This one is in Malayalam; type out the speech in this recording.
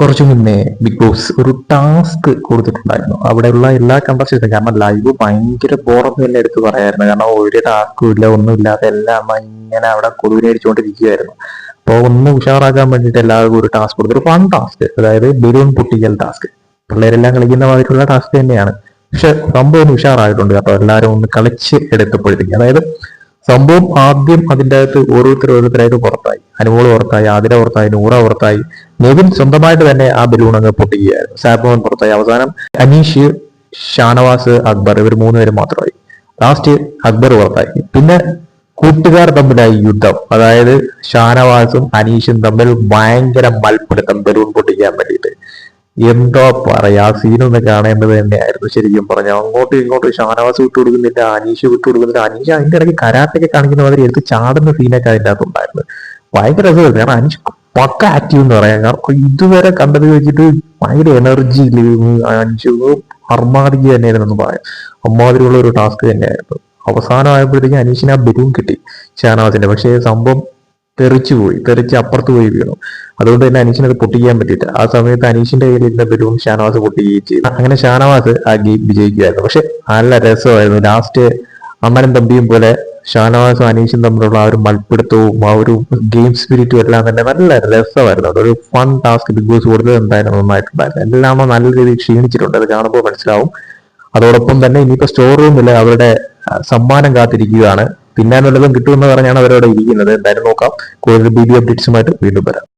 കുറച്ചു മുന്നേ ബിഗ് ബോസ് ഒരു ടാസ്ക് കൊടുത്തിട്ടുണ്ടായിരുന്നു. അവിടെയുള്ള എല്ലാ കണ്ടസ്റ്റൻസും കാരണം ലൈവ് ഭയങ്കര ബോറൊന്നും തന്നെ എടുത്ത് പറയായിരുന്നു. കാരണം ഒരു ടാസ്കും ഇല്ല ഒന്നുമില്ലാതെ എല്ലാം ഇങ്ങനെ അവിടെ കൊതുവിനടിച്ചുകൊണ്ടിരിക്കുകയായിരുന്നു അപ്പോൾ ഒന്ന് ഉഷാറാക്കാൻ വേണ്ടിയിട്ട് എല്ലാവർക്കും ഒരു ടാസ്ക് കൊടുത്തു. ഒരു ഫൺ ടാസ്ക് അതായത് ബലൂൺ പൊട്ടിക്കൽ ടാസ്ക് പിള്ളേരെല്ലാം കളിക്കുന്ന മാതിരിയുള്ള ടാസ്ക് തന്നെയാണ്. പക്ഷെ സംഭവം ഉഷാറായിട്ടുണ്ട്. കേട്ടോ എല്ലാവരും ഒന്ന് കളിച്ച് എടുത്തപ്പോഴത്തേക്ക് അതായത് സംഭവം ആദ്യം അതിന്റെ അകത്ത് ഓരോരുത്തർ ഓരോരുത്തരായിട്ട് പുറത്തായി. അനുമോൾ പുറത്തായി ആതിര പുറത്തായി നൂറ പുറത്തായി. നെവിൻ സ്വന്തമായിട്ട് തന്നെ ആ ബലൂൺ അങ്ങ് പൊട്ടിക്കുകയായിരുന്നു. സാബ്മോൻ പുറത്തായി. അവസാനം അനീഷ് ഷാനവാസ് അക്ബർ ഇവർ മൂന്നുപേരും മാത്രമായി. ലാസ്റ്റ് അക്ബർ പുറത്തായി. പിന്നെ കൂട്ടുകാർ തമ്മിലായി യുദ്ധം. അതായത് ഷാനവാസും അനീഷും തമ്മിൽ ഭയങ്കര മൽപ്പിടുത്തം ബലൂൺ പൊട്ടിക്കാൻ വേണ്ടിയിട്ട്. എന്തോ പറയാ? ആ സീനൊന്ന് കാണേണ്ടത് തന്നെയായിരുന്നു ശരിക്കും പറഞ്ഞ. അങ്ങോട്ടും ഇങ്ങോട്ടും ഷാനവാസ് വിട്ടു കൊടുക്കുന്നില്ല അനീഷ് വിട്ടു കൊടുക്കുന്നില്ല അനീഷ് അതിന്റെ ഇടയ്ക്ക് കരാട്ടൊക്കെ കാണിക്കുന്ന മാതിരി എടുത്ത് ചാടുന്ന സീനൊക്കെ അതിന്റെ അകത്ത് ഉണ്ടായിരുന്നു ഭയങ്കര രസമായിരുന്നു. കാരണം അനീഷ് പക്ക ആക്റ്റീവ് എന്ന് പറയാം. കാരണം ഇതുവരെ കണ്ടത് വെച്ചിട്ട് ഭയങ്കര എനർജി അനീഷ് അർമാദിക്ക് തന്നെയായിരുന്നു എന്ന് പറയാം. അമ്മാതിരിയുള്ള ഒരു ടാസ്ക് തന്നെയായിരുന്നു. അവസാനമായപ്പോഴത്തേക്കും അനീഷിന് ആ ബലൂൺ കിട്ടി ഷാനവാസിന്റെ പക്ഷേ സംഭവം തെറിച്ചു പോയി തെറിച്ച് അപ്പുറത്ത് പോയി വീണു. അതുകൊണ്ട് തന്നെ അനീഷിനെ അത് പൊട്ടിക്കാൻ പറ്റിയില്ല. ആ സമയത്ത് അനീഷിന്റെ കയ്യിൽ ഇരുന്ന ബലൂൺ ഷാനവാസ് പൊട്ടുകയും ചെയ്തു. അങ്ങനെ ഷാനവാസ് ആ ഗെയിം വിജയിക്കുകയായിരുന്നു. പക്ഷെ നല്ല രസമായിരുന്നു. ലാസ്റ്റ് അമ്മനും തമ്പിയും പോലെ ഷാനവാസും അനീഷും തമ്മിലുള്ള ആ ഒരു മൽപ്പിടുത്തവും ആ ഒരു ഗെയിം സ്പിരിറ്റും എല്ലാം തന്നെ നല്ല രസമായിരുന്നു. ഒരു ഫൺ ടാസ്ക് ബിഗ് ബോസ് കൂടുതൽ എന്തായാലും നന്നായിട്ടുണ്ടായിരുന്നു. എല്ലാം നല്ല രീതിയിൽ ക്ഷീണിച്ചിട്ടുണ്ട്. അത് കാണുമ്പോൾ മനസ്സിലാവും. അതോടൊപ്പം തന്നെ ഇനിയിപ്പോ സ്റ്റോർ റൂമിൽ അവരുടെ സമ്മാനം കാത്തിരിക്കുകയാണ് തിന്നാനുള്ളതും കിട്ടുമെന്ന് പറഞ്ഞാണ് അവരവിടെ ഇരിക്കുന്നത്. എന്തായാലും നോക്കാം. കൂടുതൽ ബി ബി അപ്ഡേറ്റ്സുമായിട്ട് വീണ്ടും വരാം.